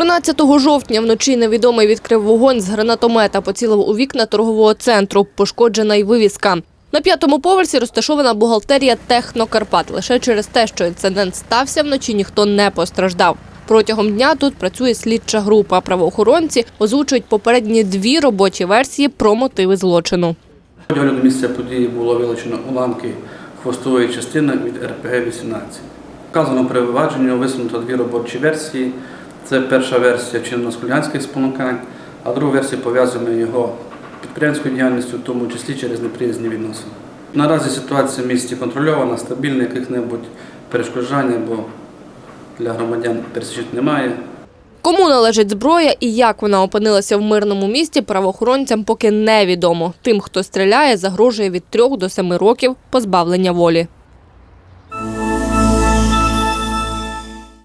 14 жовтня вночі невідомий відкрив вогонь з гранатомета, поцілив у вікна торгового центру. Пошкоджена й вивіска. На п'ятому поверсі розташована бухгалтерія Технокарпат. Лише через те, що інцидент стався вночі, ніхто не постраждав. Протягом дня тут працює слідча група. Правоохоронці озвучують попередні дві робочі версії про мотиви злочину. Огляду місця події було вилучено уламки хвостової частини від РПГ-18. Вказано при вивадженні висунуто дві робочі версії. Це перша версія чинно скулянських спонукань, а другу версію пов'язуємо його підприємською діяльністю, в тому числі через неприязні відносини. Наразі ситуація в місті контрольована, стабільна, яких-небудь перешкоджань або для громадян пересічень немає. Кому належить зброя і як вона опинилася в мирному місті, правоохоронцям поки невідомо. Тим, хто стріляє, загрожує від 3 до 7 років позбавлення волі.